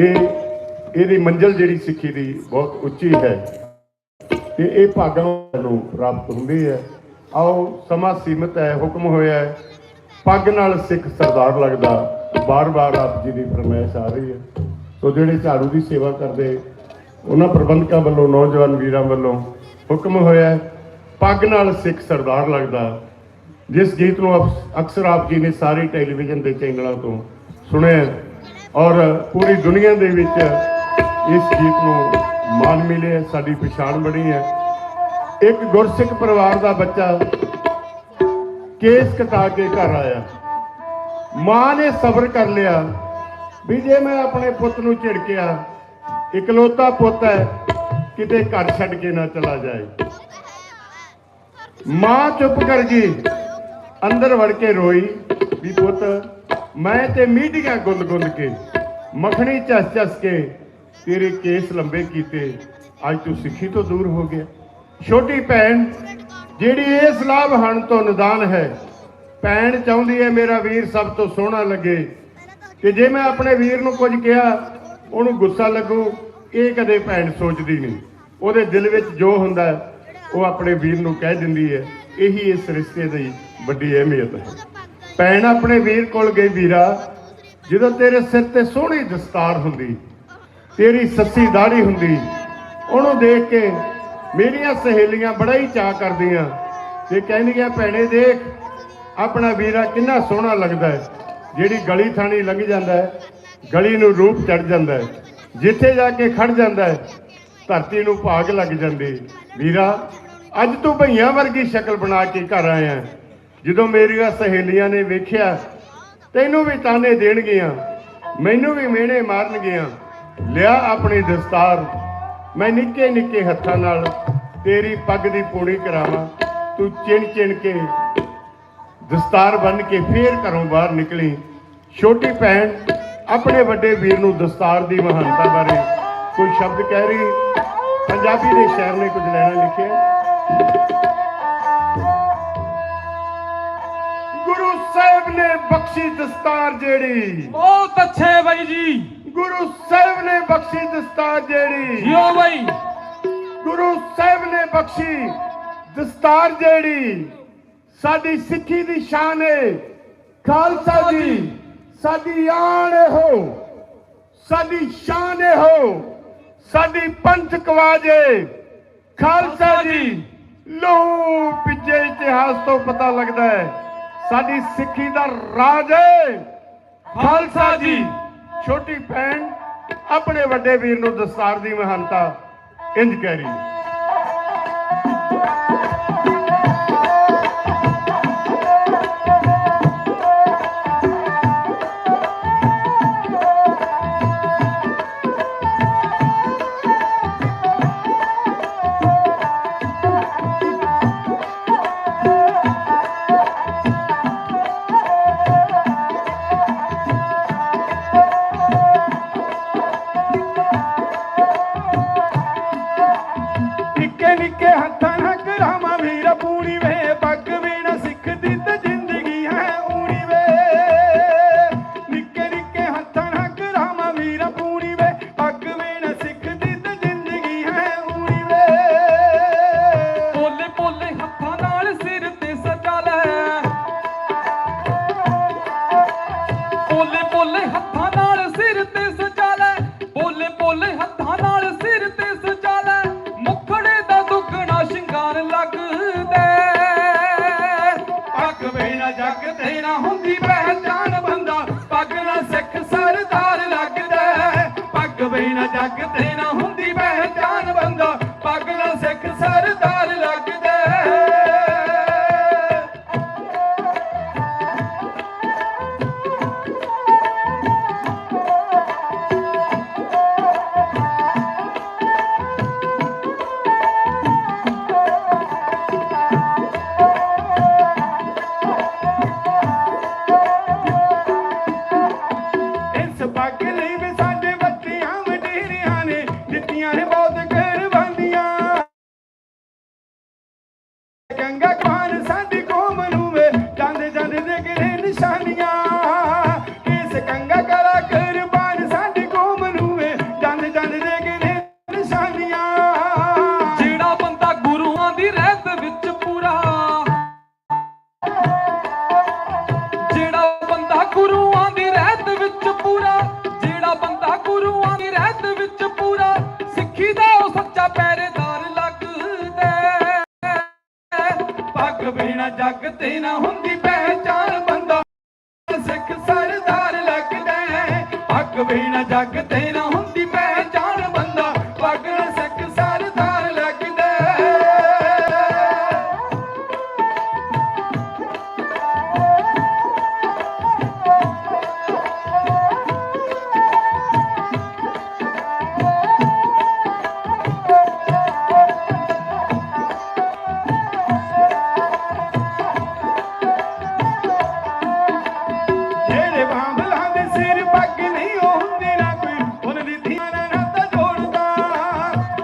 ਇਹ, ਇਹਦੀ ਮੰਜ਼ਲ ਜਿਹੜੀ ਸਿੱਖੀ ਦੀ ਬਹੁਤ ਉੱਚੀ ਹੈ ਤੇ ਇਹ ਭਾਗਾਂ ਨੂੰ ਪ੍ਰਾਪਤ ਹੁੰਦੀ ਹੈ। ਆਓ, ਸਮਾਂ ਸੀਮਤ ਹੈ, ਹੁਕਮ ਹੋਇਆ ਹੈ। ਪੱਗ ਨਾਲ ਸਿੱਖ ਸਰਦਾਰ ਲੱਗਦਾ, ਬਾਰ-ਬਾਰ ਆਪ ਜੀ ਦੀ ਫਰਮਾਇਸ਼ ਆ ਰਹੀ ਹੈ। ਸੋ ਜਿਹੜੇ ਝਾੜੂ ਦੀ ਸੇਵਾ ਕਰਦੇ, ਉਹਨਾਂ ਪ੍ਰਬੰਧਕਾਂ ਵੱਲੋਂ, ਨੌਜਵਾਨ ਵੀਰਾਂ ਵੱਲੋਂ ਹੁਕਮ ਹੋਇਆ ਪੱਗ ਨਾਲ ਸਿੱਖ ਸਰਦਾਰ ਲੱਗਦਾ, ਜਿਸ ਗੀਤ ਨੂੰ ਅਕਸ- ਅਕਸਰ ਆਪ ਜੀ ਨੇ ਸਾਰੇ ਟੈਲੀਵਿਜ਼ਨ ਦੇ ਚੈਨਲਾਂ ਤੋਂ ਸੁਣਿਆ ਔਰ ਪੂਰੀ ਦੁਨੀਆ ਦੇ ਵਿੱਚ ਇਸ ਗੀਤ ਨੂੰ ਮਾਨ ਮਿਲਿਆ ਸਾਡੀ ਪਛਾਣ ਬਣੀ ਹੈ। ਇੱਕ ਗੁਰਸਿੱਖ ਪਰਿਵਾਰ ਦਾ ਬੱਚਾ ਕੇਸ ਕਟਾ ਕੇ ਘਰ ਆਇਆ। ਮਾਂ ਨੇ ਸਬਰ ਕਰ ਲਿਆ ਵੀ ਜੇ ਮੈਂ ਆਪਣੇ ਪੁੱਤ ਨੂੰ ਝਿੜਕਿਆ, ਇਕਲੌਤਾ ਪੁੱਤ ਹੈ, ਕਿਤੇ ਘਰ ਛੱਡ ਕੇ ਨਾ ਚਲਾ ਜਾਏ। ਮਾਂ ਚੁੱਪ ਕਰ ਗਈ, ਅੰਦਰ ਵੜ ਕੇ ਰੋਈ ਵੀ ਪੁੱਤ ਮੈਂ ਤੇ ਮੀਡੀਆਂ ਗੁੱਲ ਗੁੱਲ ਕੇ, ਮੱਖਣੀ ਚਸ ਚਸ ਕੇ ਤੇਰੇ ਕੇਸ ਲੰਬੇ ਕੀਤੇ। ਅੱਜ ਤੂੰ ਸਿੱਖੀ ਤੋਂ ਦੂਰ ਹੋ ਗਿਆ। ਛੋਟੀ ਭੈਣ, ਜਿਹੜੀ ਇਸ ਲਾਭ ਹਣ ਤੋਂ ਨਿਦਾਨ ਹੈ, ਭੈਣ ਚਾਹੁੰਦੀ ਹੈ ਮੇਰਾ ਵੀਰ ਸਭ ਤੋਂ ਸੋਹਣਾ ਲੱਗੇ। ਕਿ ਜੇ ਮੈਂ ਆਪਣੇ ਵੀਰ ਨੂੰ ਕੁਝ ਕਿਹਾ, ਉਹਨੂੰ ਗੁੱਸਾ ਲੱਗੂ, ਇਹ ਕਦੇ ਭੈਣ ਸੋਚਦੀ ਨਹੀਂ। ਉਹਦੇ ਦਿਲ ਵਿੱਚ ਜੋ ਹੁੰਦਾ, ਉਹ ਆਪਣੇ ਵੀਰ ਨੂੰ ਕਹਿ ਦਿੰਦੀ ਹੈ, ਇਹੀ ਇਸ ਰਿਸ਼ਤੇ ਦੀ ਵੱਡੀ ਅਹਿਮੀਅਤ ਹੈ। ਭੈਣ ਆਪਣੇ ਵੀਰ ਕੋਲ ਗਈ ਵੀਰਾ, ਜਦੋਂ ਤੇਰੇ ਸਿਰ ਤੇ ਸੋਹਣੀ ਦਸਤਾਰ ਹੁੰਦੀ, ਤੇਰੀ ਸੱਸੀ ਦਾੜੀ ਹੁੰਦੀ, ਉਹਨੂੰ ਦੇਖ ਕੇ ਮੇਰੀਆਂ ਸਹੇਲੀਆਂ ਬੜਾ ਹੀ ਚਾਹ ਕਰਦੀਆਂ ਤੇ ਕਹਿੰਦੀਆਂ, ਭੈਣੇ, ਦੇਖ, ਆਪਣਾ ਵੀਰਾ ਕਿੰਨਾ ਸੋਹਣਾ ਲੱਗਦਾ ਹੈ, ਜਿਹੜੀ ਗਲੀ ਥਾਣੀ ਲੰਘ ਜਾਂਦਾ ਹੈ, ਗਲੀ ਨੂੰ ਰੂਪ ਚੜ ਜਾਂਦਾ ਹੈ, ਜਿੱਥੇ ਜਾ ਕੇ ਖੜ ਜਾਂਦਾ ਹੈ, ਧਰਤੀ ਨੂੰ ਭਾਗ ਲੱਗ ਜਾਂਦੀ ਵੀਰਾ, ਅੱਜ ਤੂੰ ਭਈਆਂ ਵਰਗੀ ਸ਼ਕਲ ਬਣਾ ਕੇ ਘਰ ਆਇਆ ਹੈ। ਜਦੋਂ ਮੇਰੀਆਂ ਸਹੇਲੀਆਂ ਨੇ ਵੇਖਿਆ, ਤੈਨੂੰ ਵੀ ਤਾਨੇ ਦੇਣਗੀਆਂ, ਮੈਨੂੰ ਵੀ ਮਿਹਣੇ ਮਾਰਨਗੀਆਂ। ਲਿਆ ਆਪਣੀ ਦਸਤਾਰ, ਮੈਂ ਨਿੱਕੇ ਨਿੱਕੇ ਹੱਥਾਂ ਨਾਲ ਤੇਰੀ ਪੱਗ ਦੀ ਪੂਣੀ ਕਰਾਵਾਂ। ਤੂੰ ਚਿਣ ਚਿਣ ਕੇ ਦਸਤਾਰ ਬੰਨ ਕੇ ਫੇਰ ਘਰੋਂ ਬਾਹਰ ਨਿਕਲੀ। ਛੋਟੀ ਭੈਣ ਆਪਣੇ ਵੱਡੇ ਵੀਰ ਨੂੰ ਦਸਤਾਰ ਦੀ ਮਹਾਨਤਾ ਬਾਰੇ ਕੋਈ ਸ਼ਬਦ ਕਹਿ ਰਹੀ? ਪੰਜਾਬੀ ਦੇ ਸ਼ਾਇਰ ਨੇ ਕੁਝ ਲੈਣਾ ਲਿਖਿਆ? ਗੁਰੂ ਸਾਹਿਬ ਨੇ ਬਖਸ਼ੀ ਦਸਤਾਰ ਜਿਹੜੀ। ਬਹੁਤ ਅੱਛੇ ਬਾਈ ਜੀ। ਗੁਰੂ ਸਾਹਿਬ ਨੇ ਬਖਸ਼ੀ ਦਸਤਾਰ ਜਿਹੜੀ। ਜਿਓ ਬਾਈ। ਗੁਰੂ ਸਾਹਿਬ ਨੇ ਬਖਸ਼ੀ ਦਸਤਾਰ ਜਿਹੜੀ। ਸਾਡੀ ਸਿੱਖੀ ਦੀ ਸ਼ਾਨ ਹੈ ਖਾਲਸਾ ਜੀ ਸਾਡੀ ਆਣ ਹੋ। ਸਾਡੀ ਸ਼ਾਨ ਹੋ। ਸਾਡੀ ਪੰਥ ਕਵਾਜੇ ਖਾਲਸਾ ਜੀ ਲਹੂ ਪਿੱਛੇ ਇਤਿਹਾਸ ਤੋਂ ਪਤਾ ਲੱਗਦਾ ਹੈ। ਸਾਡੀ ਸਿੱਖੀ ਦਾ ਰਾਜ ਹੈ ਖਾਲਸਾ ਜੀ, ਛੋਟੀ ਭੈਣ, ਆਪਣੇ ਵੱਡੇ ਵੀਰ ਨੂੰ ਦਸਤਾਰ ਦੀ ਮਹਾਨਤਾ, ਇੰਜ ਕਹਿ ਰਹੀ ਹੈ। ganga kaan sandhi ಜಗತ್ತಿನ ಹೊಂದಿದ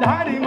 ਦਾੜੀ ਮੁੱਛ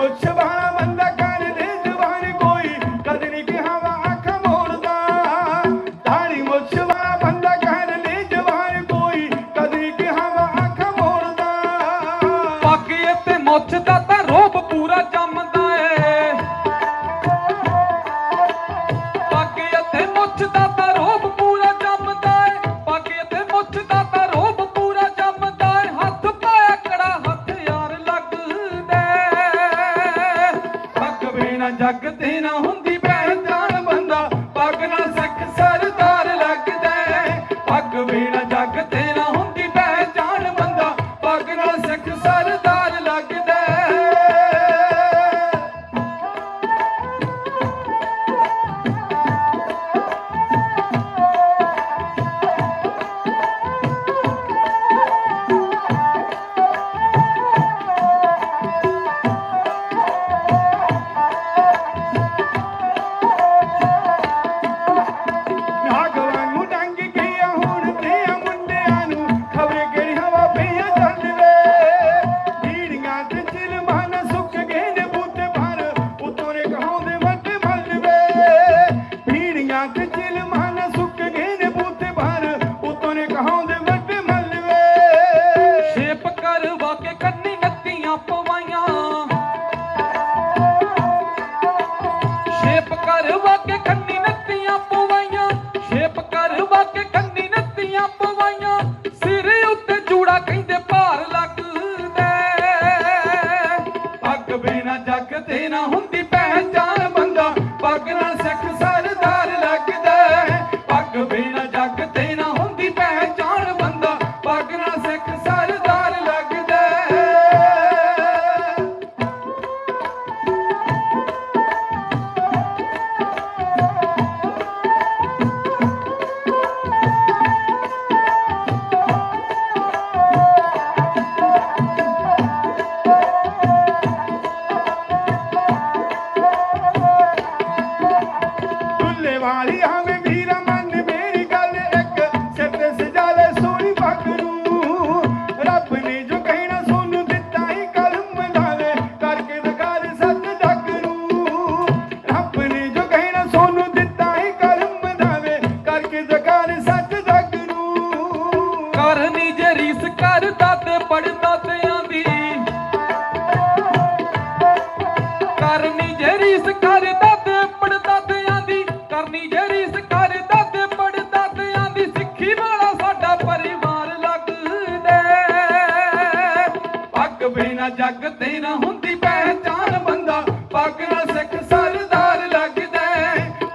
ਬਿਨਾ ਨਾ ਹੁੰਦੀ ਪਹਿਚਾਨ ਬੰਦਾ। ਪੱਗ ਨਾਲ ਸਿੱਖ ਸਰਦਾਰ ਲੱਗਦਾ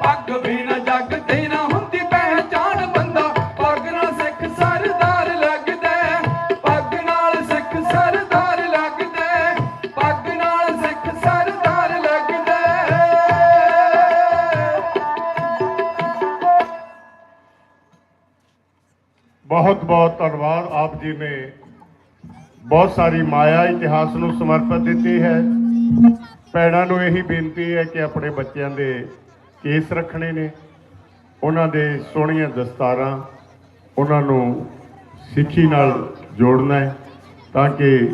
ਪੱਗ ਬਿਨਾ ਜੱਗ ਤੇ ਨਾ ਹੁੰਦੀ ਪਹਿਚਾਨ ਬੰਦਾ। ਪੱਗ ਨਾਲ ਸਿੱਖ ਸਰਦਾਰ ਲੱਗਦਾ ਪੱਗ ਨਾਲ ਸਿੱਖ ਸਰਦਾਰ ਲੱਗਦਾ ਪੱਗ ਨਾਲ ਸਿੱਖ ਸਰਦਾਰ ਲੱਗਦਾ ਬਹੁਤ ਬਹੁਤ ਧੰਨਵਾਦ ਆਪ ਜੀ ਨੇ ਬਹੁਤ ਸਾਰੀ ਮਾਇਆ ਇਤਿਹਾਸ ਨੂੰ ਸਮਰਪਿਤ ਦਿੱਤੀ ਹੈ। ਭੈਣਾਂ ਨੂੰ ਇਹੀ ਬੇਨਤੀ ਹੈ ਕਿ ਆਪਣੇ ਬੱਚਿਆਂ ਦੇ ਕੇਸ ਰੱਖਣੇ ਨੇ। ਉਹਨਾਂ ਦੇ ਸੋਹਣੀਆਂ ਦਸਤਾਰਾਂ ਉਹਨਾਂ ਨੂੰ ਸਿੱਖੀ ਨਾਲ ਜੋੜਨਾ ਹੈ ਤਾਂ ਕਿ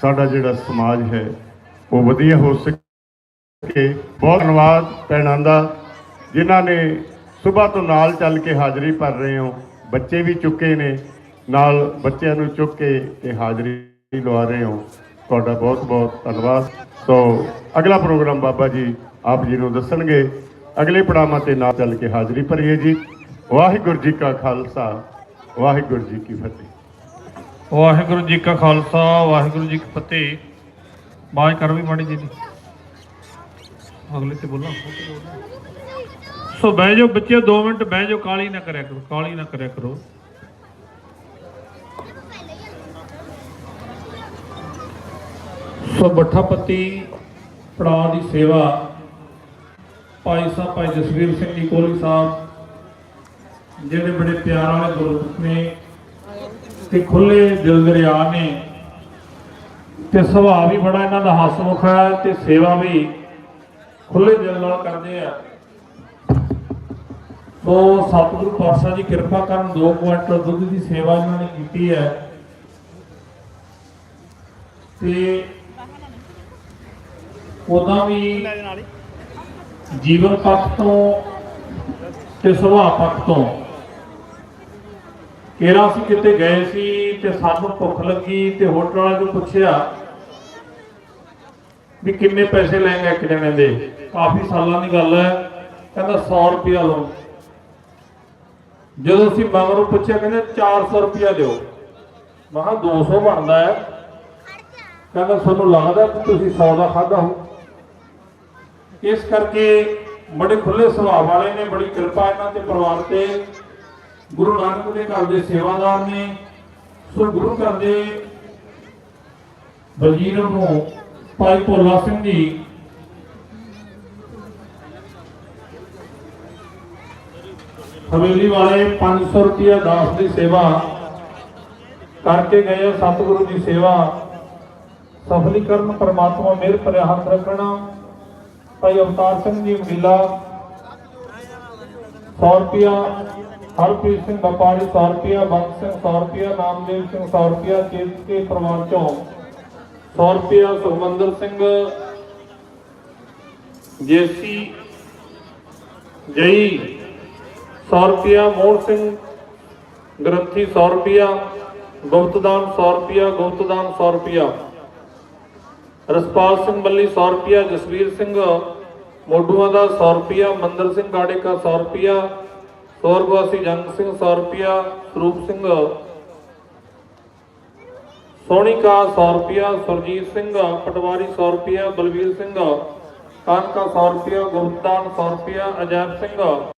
ਸਾਡਾ ਜਿਹੜਾ ਸਮਾਜ ਹੈ ਉਹ ਵਧੀਆ ਹੋ ਸਕੇ। ਬਹੁਤ ਧੰਨਵਾਦ ਭੈਣਾਂ ਦਾ, ਜਿਨ੍ਹਾਂ ਨੇ ਸਵੇਰ ਤੋਂ ਨਾਲ ਚੱਲ ਕੇ ਹਾਜ਼ਰੀ ਭਰ ਰਹੇ ਹੋ। ਬੱਚੇ ਵੀ ਚੁੱਕੇ ਨੇ, ਨਾਲ ਬੱਚਿਆਂ ਨੂੰ ਚੁੱਕ ਕੇ ਤੇ ਹਾਜ਼ਰੀ ਲਵਾ ਰਹੇ ਹੋ। ਤੁਹਾਡਾ ਬਹੁਤ ਬਹੁਤ ਧੰਨਵਾਦ। ਸੋ ਅਗਲਾ ਪ੍ਰੋਗਰਾਮ ਬਾਬਾ ਜੀ ਆਪ ਜੀ ਨੂੰ ਦੱਸਣਗੇ। ਅਗਲੇ ਪੜਾਵਾਂ ਤੇ ਨਾਲ ਚੱਲ ਕੇ ਹਾਜ਼ਰੀ ਭਰੀਏ ਜੀ। ਵਾਹਿਗੁਰੂ ਜੀ ਕਾ ਖਾਲਸਾ, ਵਾਹਿਗੁਰੂ ਜੀ ਕੀ ਫਤਿਹ। ਵਾਹਿਗੁਰੂ ਜੀ ਕਾ ਖਾਲਸਾ, ਵਾਹਿਗੁਰੂ ਜੀ ਕੀ ਫਤਿਹ। ਬਾਜ ਕਰ ਵੀ ਮਾੜੀ ਜੀ ਦੀ ਅਗਲੇ ਤੇ ਬੋਲਾਂ। ਸੋ ਬਹਿ ਜਾਓ ਬੱਚੇ 2 ਮਿੰਟ ਬਹਿ ਜਾਓ ਕਾਲੀ ਨਾ ਕਰਿਆ ਕਰੋ ਕਾਲੀ ਨਾ ਕਰਿਆ ਕਰੋ। ਸੋ ਬੱਠਾਪੱਤੀ ਪੜਾਅ ਦੀ ਸੇਵਾ ਭਾਈ ਸਾਹਿਬ, ਭਾਈ ਜਸਵੀਰ ਸਿੰਘ ਜੀ ਕੋਹਲੀ ਸਾਹਿਬ, ਜਿਹੜੇ ਬੜੇ ਪਿਆਰ ਵਾਲੇ ਗੁਰਮੁਖ ਨੇ ਤੇ ਖੁੱਲੇ ਦਿਲ ਦਰਿਆ ਨੇ ਤੇ ਸੁਭਾਅ ਵੀ ਬੜਾ ਇਹਨਾਂ ਦਾ ਹਸਮੁਖ ਹੈ ਤੇ ਸੇਵਾ ਵੀ ਖੁੱਲੇ ਦਿਲ ਨਾਲ ਕਰਦੇ ਆ। ਸੋ ਸਤਿਗੁਰੂ ਪਾਤਸ਼ਾਹ ਜੀ ਕਿਰਪਾ ਕਰਨ 2 ਕੁਇੰਟਲ ਦੁੱਧ ਦੀ ਸੇਵਾ ਇਹਨਾਂ ਨੇ ਕੀਤੀ ਹੈ। ਤੇ ਉਦਾਂ ਵੀ ਜੀਵਨ ਪੱਖ ਤੋਂ ਤੇ ਸੁਭਾਅ ਪੱਖ ਤੋਂ ਕਿਹੜਾ ਅਸੀਂ ਕਿਤੇ ਗਏ ਸੀ ਤੇ ਸਾਨੂੰ ਭੁੱਖ ਲੱਗੀ ਤੇ ਹੋਟਲ ਵਾਲੇ ਨੂੰ ਪੁੱਛਿਆ ਵੀ ਕਿੰਨੇ ਪੈਸੇ ਲੈਣਗੇ ਇੱਕ ਜਣੇ ਦੇ? ਕਾਫੀ ਸਾਲਾਂ ਦੀ ਗੱਲ ਹੈ। ਕਹਿੰਦਾ 100 ਰੁਪਿਆ ਲਓ। ਜਦੋਂ ਅਸੀਂ ਮਗਰੋਂ ਪੁੱਛਿਆ, ਕਹਿੰਦੇ 400 ਰੁਪਿਆ ਦਿਓ। ਮੈਂ ਕਿਹਾ 200 ਬਣਦਾ ਹੈ। ਕਹਿੰਦਾ, ਤੁਹਾਨੂੰ ਲੱਗਦਾ ਕਿ ਤੁਸੀਂ 100 ਦਾ ਖਾਦਾ ਹੋ ਇਸ ਕਰਕੇ ਬੜੇ ਖੁੱਲੇ ਸੁਭਾਅ ਵਾਲੇ ਨੇ, ਬੜੀ ਕਿਰਪਾ ਇਹਨਾਂ ਤੇ ਪਰਿਵਾਰ ਤੇ। ਗੁਰੂ ਨਾਨਕ ਦੇ ਘਰ ਦੇ ਸੇਵਾਦਾਰ ਨੇ। ਸੋ ਗੁਰੂ ਘਰ ਦੇ ਵਜ਼ੀਰ ਨੂੰ ਭਾਈ ਭੋਲਾ ਸਿੰਘ ਜੀ ਹਵੇਲੀ ਵਾਲੇ 500 ਰੁਪਇਆ ਦਾਸ ਦੀ ਸੇਵਾ ਕਰਕੇ ਗਏ ਸਤਿਗੁਰੂ ਦੀ ਸੇਵਾ ਸਫਲੀਕਰਨ ਪਰਮਾਤਮਾ ਮਿਹਰ ਭਰਿਆ ਹੱਥ ਰੱਖਣਾ। ਭਾਈ ਅਵਤਾਰ ਸਿੰਘ ਜੀ ਮੀਲਾ 100 ਰੁਪਇਆ ਹਰਪ੍ਰੀਤ ਸਿੰਘ ਵਪਾਰੀ 100 ਰੁਪਇਆ ਬੰਦ ਸਿੰਘ 100 ਰੁਪਇਆ ਨਾਮਦੇਵ ਸਿੰਘ 100 ਰੁਪਇਆ ਕੇ ਪਰਿਵਾਰ ਚੋਂ 100 ਰੁਪਇਆ ਸੁਖਮੰਦਰ ਸਿੰਘ, ਜੇਸੀ ਜਈ 100 ਰੁਪਇਆ ਮੋਹਨ ਸਿੰਘ, ਗ੍ਰੰਥੀ 100 ਰੁਪਇਆ ਗੁਪਤਦਾਨ 100 ਰੁਪਇਆ ਗੁਪਤਦਾਨ 100 ਰੁਪਇਆ ਰਸਪਾਲ ਸਿੰਘ ਬੱਲੀ 100 ਰੁਪਇਆ ਜਸਵੀਰ ਸਿੰਘ, ਮੋਢੂਆਂ ਦਾ 100 ਰੁਪਇਆ ਮੰਦਰ ਸਿੰਘ ਗਾੜੇ ਕਾ 100 ਰੁਪਇਆ ਸੌਰਗਵਾਸੀ ਜੰਗ ਸਿੰਘ 100 ਰੁਪਇਆ ਸਰੂਪ ਸਿੰਘ ਸੋਹਣੀਕਾ 100 ਰੁਪਇਆ ਸੁਰਜੀਤ ਸਿੰਘ ਪਟਵਾਰੀ 100 ਰੁਪਇਆ ਬਲਵੀਰ ਸਿੰਘ ਕਾਨਕਾ 100 ਰੁਪਇਆ ਗੁਰਦਾਨ 100 ਰੁਪਇਆ ਅਜੈਬ ਸਿੰਘ